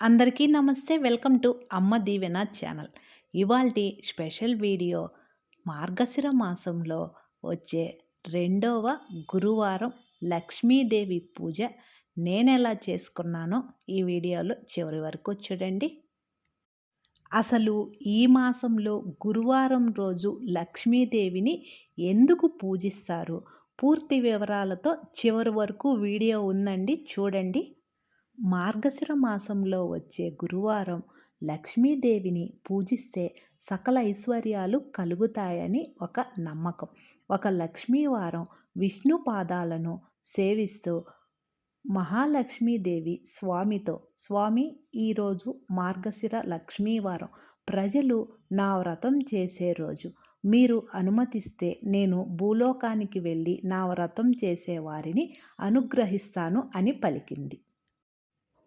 అందరికీ నమస్తే. Welcome to Amma Deevena channel. ఇవాల్టి స్పెషల్ వీడియో మార్గశిర మాసంలో వచ్చే రెండవ గురువారం లక్ష్మీదేవి పూజ. నేను ఎలా చేసుకున్నానో ఈ వీడియోలో చివరి వరకు చూడండి. అసలు ఈ మాసంలో గురువారం రోజు లక్ష్మీదేవిని ఎందుకు పూజిస్తారు? పూర్తి వివరాలతో చివరి వరకు వీడియో ఉందండి. చూడండి. మార్గశిర మాసంలో వచ్చే గురువారం లక్ష్మీదేవిని పూజిస్తే సకల ఐశ్వర్యాలు కలుగుతాయని ఒక నమ్మకం. ఒక లక్ష్మీవారం విష్ణు పాదాలను సేవిస్తూ మహాలక్ష్మీదేవి స్వామితో స్వామి ఈరోజు మార్గశిర లక్ష్మీవారం. ప్రజలు నా వ్రతం చేసే రోజు. మీరు అనుమతిస్తే నేను భూలోకానికి వెళ్ళి నా వ్రతం చేసేవారిని అనుగ్రహిస్తాను అని పలికింది.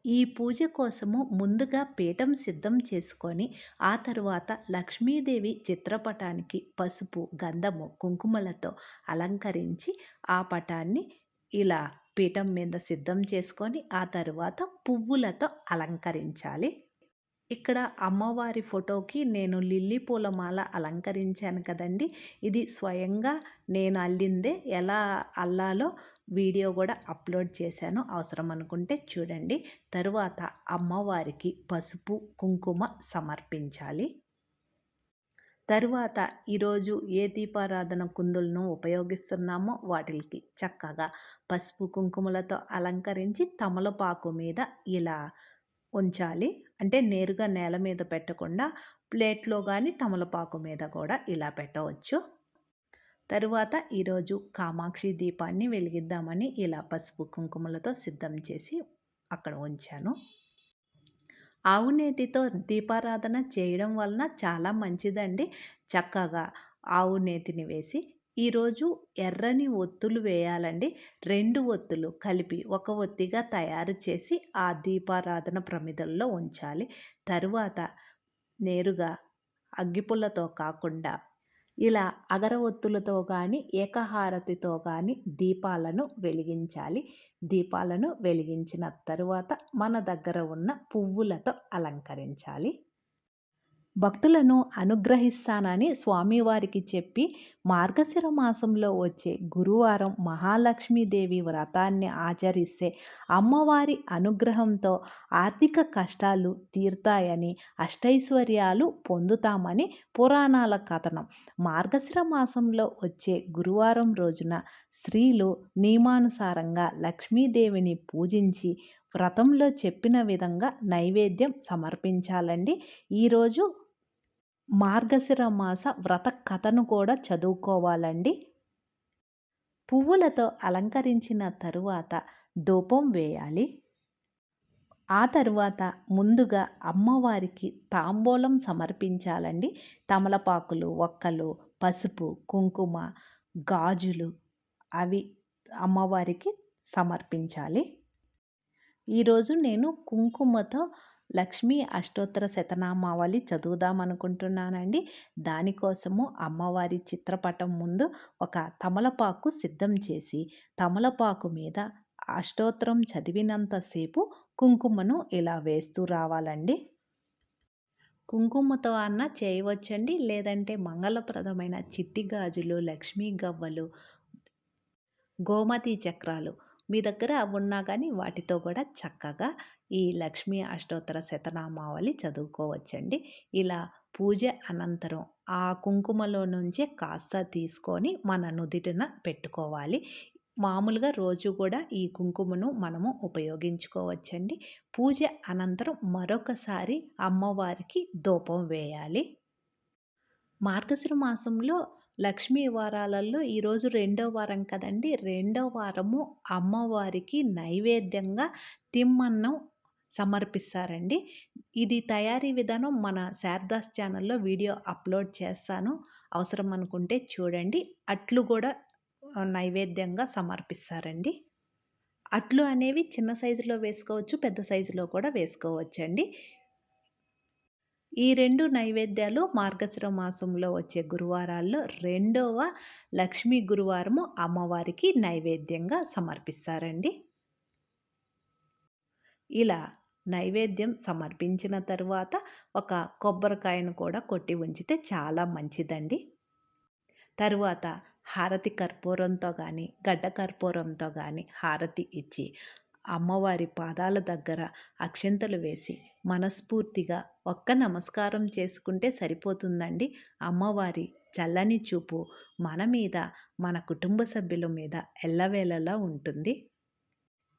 ఈ పూజ కోసము ముందుగా పీఠం సిద్ధం చేసుకొని ఆ తరువాత లక్ష్మీదేవి చిత్రపటానికి పసుపు గంధము కుంకుమలతో అలంకరించి ఆ పటాన్ని ఇలా పీఠం మీద సిద్ధం చేసుకొని ఆ తరువాత పువ్వులతో అలంకరించాలి. ఇక్కడ అమ్మవారి ఫోటోకి నేను లిల్లీ పూలమాల అలంకరించాను కదండి. ఇది స్వయంగా నేను అల్లిందే ఎలా అల్లాలో వీడియో కూడా అప్లోడ్ చేశాను. అవసరం అనుకుంటే చూడండి. తరువాత అమ్మవారికి పసుపు కుంకుమ సమర్పించాలి. తరువాత ఈరోజు ఏ దీపారాధన కుందులను ఉపయోగిస్తున్నామో వాటికి చక్కగా పసుపు కుంకుమలతో అలంకరించి తమలపాకు మీద ఇలా ఉంచాలి. అంటే నేరుగా నేల మీద పెట్టకుండా ప్లేట్లో కానీ తమలపాకు మీద కూడా ఇలా పెట్టవచ్చు. తరువాత ఈరోజు కామాక్షి దీపాన్ని వెలిగిద్దామని ఇలా పసుపు కుంకుమలతో సిద్ధం చేసి అక్కడ ఉంచాను. ఆవు నేతితో దీపారాధన చేయడం వలన చాలా మంచిదండి. చక్కగా ఆవు నేతిని వేసి ఈరోజు ఎర్రని ఒత్తులు వేయాలండి. రెండు ఒత్తులు కలిపి ఒక ఒత్తిగా తయారు చేసి ఆ దీపారాధన ప్రమిదల్లో ఉంచాలి. తరువాత నేరుగా అగ్గిపుల్లతో కాకుండా ఇలా అగరవత్తులతో కానీ ఏకహారతితో కానీ దీపాలను వెలిగించాలి. దీపాలను వెలిగించిన తరువాత మన దగ్గర ఉన్న పువ్వులతో అలంకరించాలి. భక్తులను అనుగ్రహిస్తానని స్వామివారికి చెప్పి మార్గశిర మాసంలో వచ్చే గురువారం మహాలక్ష్మీదేవి వ్రతాన్ని ఆచరిస్తే అమ్మవారి అనుగ్రహంతో ఆర్థిక కష్టాలు తీరుతాయని అష్టైశ్వర్యాలు పొందుతామని పురాణాల కథనం. మార్గశిర మాసంలో వచ్చే గురువారం రోజున స్త్రీలు నియమానుసారంగా లక్ష్మీదేవిని పూజించి వ్రతంలో చెప్పిన విధంగా నైవేద్యం సమర్పించాలండి. ఈరోజు మార్గశిర మాస వ్రత కథను కూడా చదువుకోవాలండి. పువ్వులతో అలంకరించిన తరువాత ధూపం వేయాలి. ఆ తరువాత ముందుగా అమ్మవారికి తాంబూలం సమర్పించాలండి. తమలపాకులు ఒక్కలు పసుపు కుంకుమ గాజులు అవి అమ్మవారికి సమర్పించాలి. ఈరోజు నేను కుంకుమతో లక్ష్మీ అష్టోత్తర శతనామావళి చదువుదామనుకుంటున్నానండి. దానికోసము అమ్మవారి చిత్రపటం ముందు ఒక తమలపాకు సిద్ధం చేసి తమలపాకు మీద అష్టోత్తరం చదివినంతసేపు కుంకుమను ఇలా వేస్తూ రావాలండి. కుంకుమతో అన్న చేయవచ్చండి. లేదంటే మంగళప్రదమైన చిట్టి గాజులు లక్ష్మీ గవ్వలు గోమతి చక్రాలు మీ దగ్గర ఉన్నా కానీ వాటితో కూడా చక్కగా ఈ లక్ష్మీ అష్టోత్తర శతనామావళి చదువుకోవచ్చండి. ఇలా పూజ అనంతరం ఆ కుంకుమలో నుంచే కాస్త తీసుకొని మన నుదిటిన పెట్టుకోవాలి. మామూలుగా రోజు కూడా ఈ కుంకుమను మనము ఉపయోగించుకోవచ్చండి. పూజ అనంతరం మరొకసారి అమ్మవారికి ధూపం వేయాలి. మార్గశిర మాసంలో లక్ష్మీ వారాలలో ఈరోజు రెండో వారం కదండి. రెండో వారము అమ్మవారికి నైవేద్యంగా తిమ్మన్నం సమర్పిస్తారండి. ఇది తయారీ విధానం మన శారదాస్ ఛానల్లో వీడియో అప్లోడ్ చేస్తాను. అవసరం అనుకుంటే చూడండి. అట్లు కూడా నైవేద్యంగా సమర్పిస్తారండి. అట్లు అనేవి చిన్న సైజులో వేసుకోవచ్చు పెద్ద సైజులో కూడా వేసుకోవచ్చండి. ఈ రెండు నైవేద్యాలు మార్గశిర మాసంలో వచ్చే గురువారాల్లో రెండవ లక్ష్మీ గురువారము అమ్మవారికి నైవేద్యంగా సమర్పిస్తారండి. ఇలా నైవేద్యం సమర్పించిన తరువాత ఒక కొబ్బరికాయను కూడా కొట్టి ఉంచితే చాలా మంచిదండి. తరువాత హారతి కర్పూరంతో కానీ గడ్డ కర్పూరంతో కానీ హారతి ఇచ్చి అమ్మవారి పాదాల దగ్గర అక్షంతలు వేసి మనస్ఫూర్తిగా ఒక్క నమస్కారం చేసుకుంటే సరిపోతుందండి. అమ్మవారి చల్లని చూపు మన మీద మన కుటుంబ సభ్యుల మీద ఎల్లవేళలా ఉంటుంది.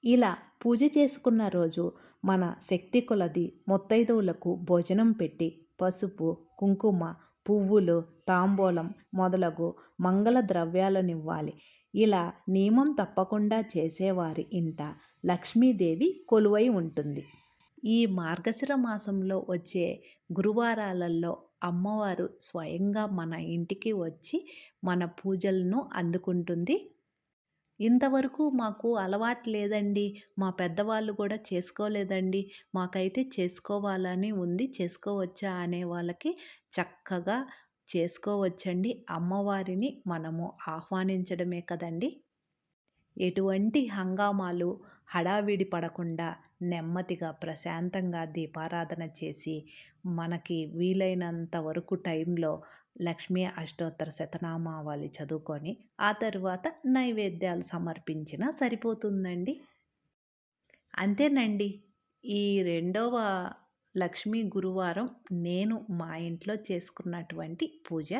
ఇలా పూజ చేసుకున్న రోజు మన శక్తి కొలది ముత్తైదువులకు భోజనం పెట్టి పసుపు కుంకుమ పువ్వులు తాంబూలం మొదలగు మంగళ ద్రవ్యాలనివ్వాలి. ఇలా నియమం తప్పకుండా చేసేవారి ఇంట లక్ష్మీదేవి కొలువై ఉంటుంది. ఈ మార్గశిర మాసంలో వచ్చే గురువారాలలో అమ్మవారు స్వయంగా మన ఇంటికి వచ్చి మన పూజలను అందుకుంటుంది. ఇంతవరకు మాకు అలవాటు లేదండి. మా పెద్దవాళ్ళు కూడా చేసుకోలేదండి. మాకైతే చేసుకోవాలని ఉంది చేసుకోవచ్చా అనే వాళ్ళకి చక్కగా చేసుకోవచ్చండి. అమ్మవారిని మనము ఆహ్వానించడమే కదండి. ఎటువంటి హంగామాలు హడావిడి పడకుండా నెమ్మదిగా ప్రశాంతంగా దీపారాధన చేసి మనకి వీలైనంత వరకు టైంలో లక్ష్మీ అష్టోత్తర శతనామావళి చదువుకొని ఆ తర్వాత నైవేద్యాలు సమర్పించినా సరిపోతుందండి. అంతేనండి. ఈ రెండవ లక్ష్మీ గురువారం నేను మా ఇంట్లో చేసుకున్నటువంటి పూజ.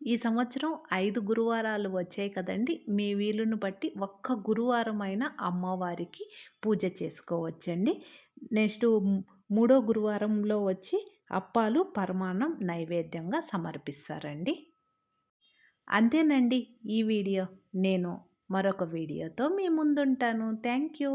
ఈ సంవత్సరం ఐదు గురువారాలు వచ్చాయి కదండి. మీ వీలును బట్టి ఒక్క గురువారం అయినా అమ్మవారికి పూజ చేసుకోవచ్చండి. నెక్స్ట్ మూడో గురువారంలో వచ్చి అప్పాలు పరమాన్నం నైవేద్యంగా సమర్పిస్తారండి. అంతేనండి ఈ వీడియో. నేను మరొక వీడియోతో మీ ముందుంటాను. Thank you.